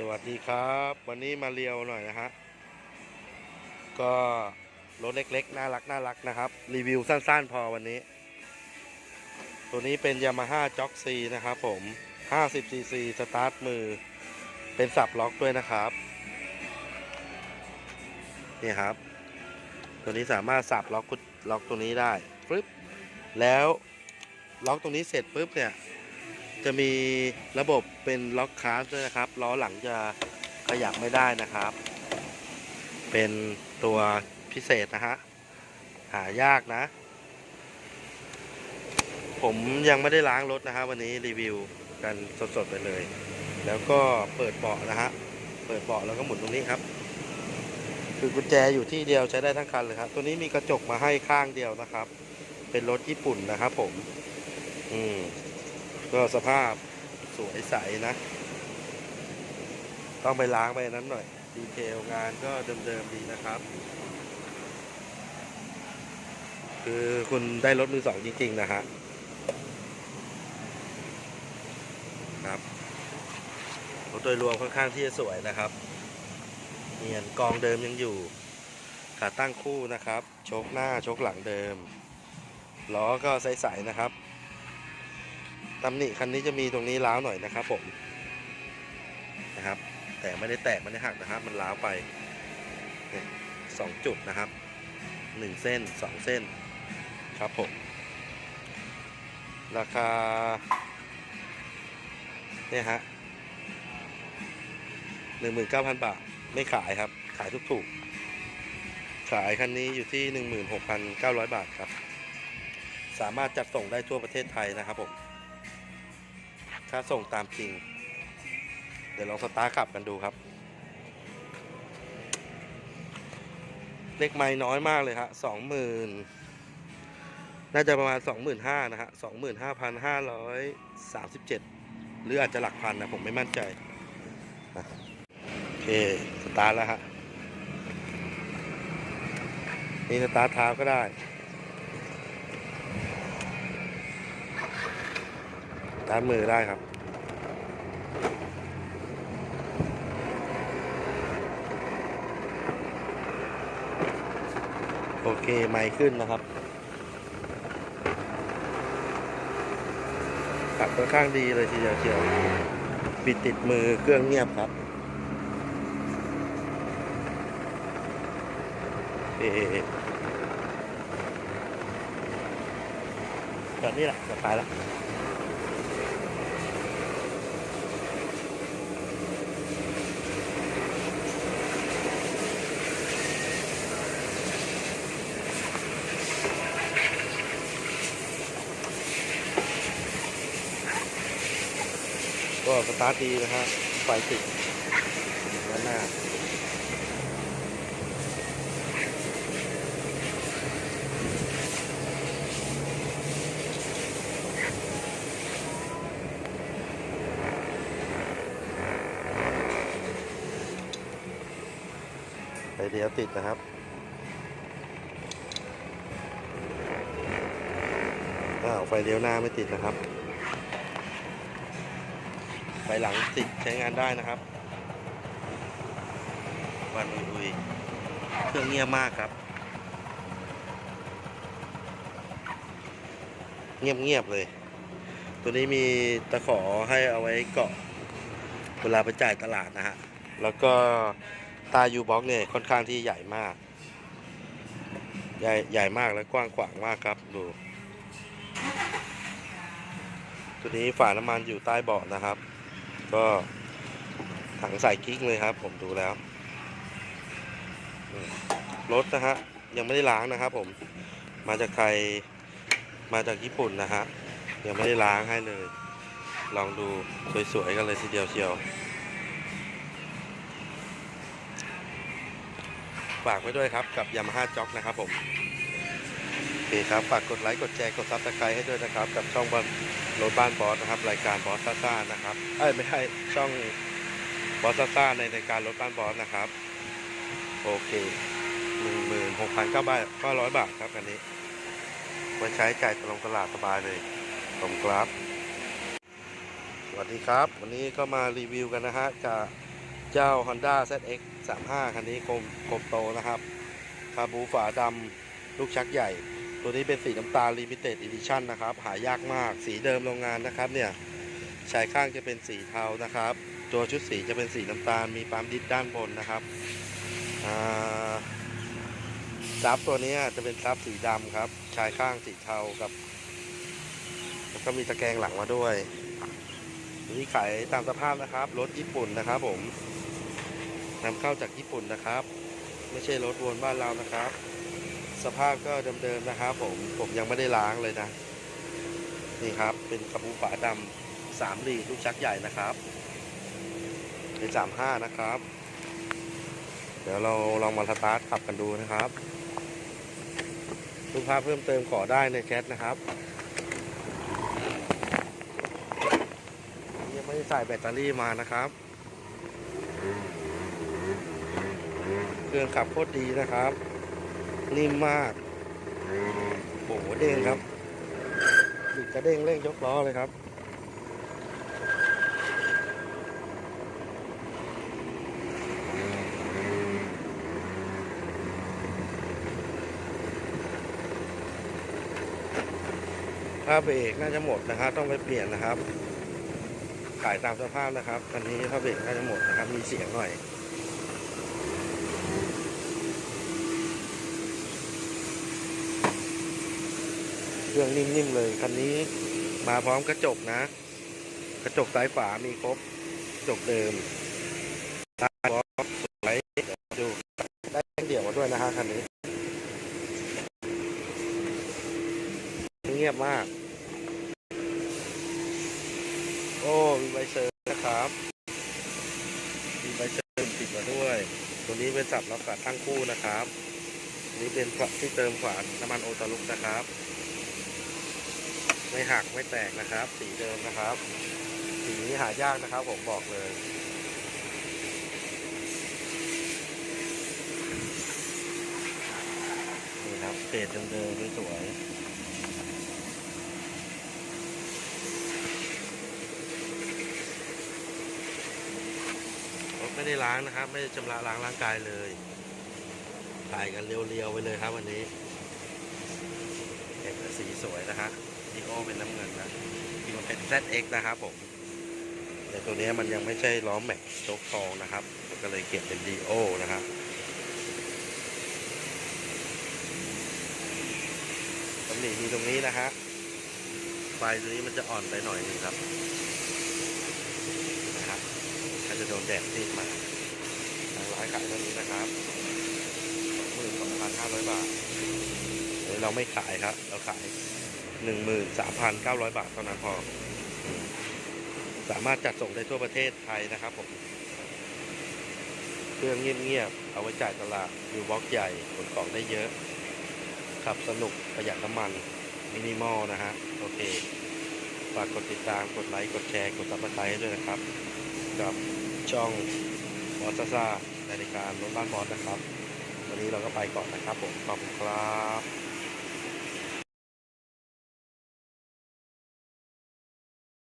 สวัสดีครับ วันนี้มาเรียวหน่อยนะฮะก็รถเล็กๆ น่ารักน่ารักนะครับ รีวิวสั้นๆพอวันนี้ ตัวนี้เป็น Yamaha j o x C นะครับผม 50cc สตาร์ทมือ เป็นสับล็อกด้วยนะครับ นี่ครับ ตัวนี้สามารถสับล็อกล็อกตัวนี้ได้ปึ๊บแล้วล็อกตรงนี้เสร็จปุ๊บเนี่ย จะมีระบบเป็นล็อกคาร์ด้วยนะครับล้อหลังจะขยับไม่ได้นะครับ เป็นตัวพิเศษนะฮะหายากนะ ผมยังไม่ได้ล้างรถนะฮะวันนี้รีวิวกันสดๆไปเลย แล้วก็เปิดเบาะนะฮะเปิดเบาะแล้วก็หมุนตรงนี้ครับ คือกุญแจอยู่ที่เดียวใช้ได้ทั้งคันเลยครับตัวนี้มีกระจกมาให้ข้างเดียวนะครับ เป็นรถญี่ปุ่นนะครับผม อืม ก็สภาพสวยใสนะ ต้องไปล้างไปนั้นหน่อย ดีเทลงานก็เดิมๆดีนะครับ คือคุณได้รถมือสองจริง ๆ นะฮะครับรถโดยรวมค่อนข้างที่จะสวยนะครับเนียนกองเดิมยังอยู่ ขาตั้งคู่นะครับชคหน้าชคหลังเดิม ล้อก็ใสๆนะครับ ตำหนิคันนี้จะมีตรงนี้ล้าวหน่อยนะครับผมนะครับ แต่ไม่ได้แตกไม่ได้หักนะครับ มันล้าวไปสองจุดนะครับหนึ่งเส้นสองเส้นครับผม ราคาเนี่ยฮะหนึ่งหมื่นเก้าพันบาท ไม่ขายครับ ขายทุกถูกๆ ขายคันนี้อยู่ที่หนึ่งหมื่นหกพันเก้าร้อยบาทครับ สามารถจัดส่งได้ทั่วประเทศไทยนะครับผม ค่าส่งตามจริง เดี๋ยวลองสตาร์ขับกันดูครับ เลขไม่น้อยมากเลยครับสองหมื่นน่าจะประมาณสองหมื่นห้านะฮะสองหมื่นห้าพันห้าร้อยสามสิบเจ็ดหรืออาจจะหลักพันนะผมไม่มั่นใจ โอเค สตาร์ทแล้วฮะ นี่สตาร์ทเท้าก็ได้ ด้านมือได้ครับ โอเค ไม่ขึ้นนะครับขับค่อนข้างดีเลยทีเดียวเชียวบิดติดมือเครื่องเงียบครับเอ๊แบบนี้แหละจะไปแล้ว สตาร์ทดีนะฮะไฟติดด้านหน้าไฟเดียวติดนะครับ อ้าว ไฟเลี้ยวหน้าไม่ติดนะครับ ไฟหลังติดใช้งานได้นะครับวันอุยเครื่องเงียบมากครับ เงียบๆเลย ตัวนี้มีตะขอให้เอาไว้เกาะเวลาไปจ่ายตลาดนะฮะ แล้วก็ตายูบ็อกเนี่ยค่อนข้างที่ใหญ่มาก ใหญ่ใหญ่มากและกว้างขวางมากครับดู ตัวนี้ฝาน้ำมันอยู่ใต้เบาะนะครับ ก็ถังใส่กิ๊กเลยครับ ผมดูแล้วรถนะฮะยังไม่ได้ล้างนะครับ ผมมาจากไทยมาจากญี่ปุ่นนะฮะยังไม่ได้ล้างให้เลย ลองดูสวยๆกันเลยทีเดียวเชียว ฝากไว้ด้วยครับกับ Yamaha j o k นะครับผม ครับ ฝากกดไลค์ กดแชร์ กดซับสไครต์ให้ด้วยนะครับ กับช่องบ้านรถบ้านบอสนะครับ รายการบอสซ่าซ่านะครับ เอ้ยไม่ใช่ช่องบอสซ่าซ่าในรายการรถบ้านบอสนะครับ โอเคหนึ่งหมื่นหกพันเก้าบาทเก้าร้อยบาทครับอันนี้ไว้ใช้จ่ายตลงตลาดสบายเลยผมครับ สวัสดีครับ วันนี้ก็มารีวิวกันนะฮะกับเจ้า Honda ZX 35คันนี้คมคมโตนะครับคาบูฝาดำลูกชักใหญ่ ตัวนี้เป็นสีน้ำตาล Limited Edition นะครับ หายากมาก สีเดิมโรงงานนะครับเนี่ยชายข้างจะเป็นสีเทานะครับ ตัวชุดสีจะเป็นสีน้ำตาล มีปั๊มดิสด้านบนนะครับซับตัวนี้จะเป็นซับสีดำครับ ชายข้างสีเทากับ แล้วก็มีตะแกรงหลังมาด้วยนี้ขายตามสภาพนะครับ รถญี่ปุ่นนะครับ ผมนำเข้าจากญี่ปุ่นนะครับ ไม่ใช่รถวนบ้านเรานะครับ สภาพก็เดิมๆนะครับผมผมยังไม่ได้ล้างเลยนะ นี่ครับ เป็นกระปุกฝาดำสามลีลูกชักใหญ่นะครับ เป็นสามห้านะครับ เดี๋ยวเราลองมาสตาร์ทขับกันดูนะครับรูปภาพเพิ่มเติมขอได้ในแชทนะครับยังไม่ได้ใส่แบตเตอรี่มานะครับ เครื่องขับโคตรดีนะครับ นิ่มมากโอ้โหเด้งครับบิดกระเด้งเร่งยกล้อเลยครับผ้าเบรกน่าจะหมดนะครับ ต้องไปเปลี่ยนนะครับ ขายตามสภาพนะครับคันนี้ผ้าเบรกน่าจะหมดนะครับ มีเสียงหน่อย เครื่องนิ่มๆเลยคันนี้มาพร้อมกระจกนะ กระจกซ้ายฝามีครบกระจกเดิมตาบอสสวยดูได้เดี่ยวมาด้วยนะฮะคันนี้เงียบมาก โอ้มีใบเซอร์นะครับมีใบเซอร์ติดมาด้วย ตัวนี้เป็นสับล็อกฝาตั้งคู่นะครับ นี้เป็นที่เติมฝาน้ำมันโอตาลุกนะครับ ไม่หักไม่แตกนะครับ สีเดิมนะครับ สีนี้หายากนะครับ ผมบอกเลยนี่ครับเศษเดิมๆสวยๆรถไม่ได้ล้างนะครับ ไม่ได้ชำระล้างร่างกายเลยถ่ายกันเรียวๆไปเลยครับวันนี้เห็นแต่สีสวยนะฮะ ดีโอเป็นน้ำเงินนะมันเป็น ZX นะครับผมแต่ตัวนี้มันยังไม่ใช่ล้อแม็กโชคทองนะครับมันก็เลยเก็บเป็นดีโอนะครับตำหนิมีตรงนี้นะฮะไฟตัวนี้มันจะอ่อนไปหน่อยนึงครับนะครับถ้าจะโดนแดดซีดมาทางร้านขายเท่านี้นะครับหมื่นสองพันห้าร้อยบาทเดี๋ยเราไม่ขายครับ เราขาย หนึ่งหมื่นสามพันเก้าร้อยบาทเท่านั้นพอ สามารถจัดส่งได้ทั่วประเทศไทยนะครับผม เครื่องเงียบๆ เอาไว้จ่ายตลาดอยู่บล็อกใหญ่ขนของได้เยอะ ขับสนุกประหยัดน้ำมัน มินิมอลนะฮะ โอเค ฝากกดติดตาม กดไลค์ กดแชร์ กดซับสไครต์ด้วยนะครับ กับช่องบอสซ่าในรายการรถบ้านบอสนะครับ วันนี้เราก็ไปก่อนนะครับผม ขอบคุณครับ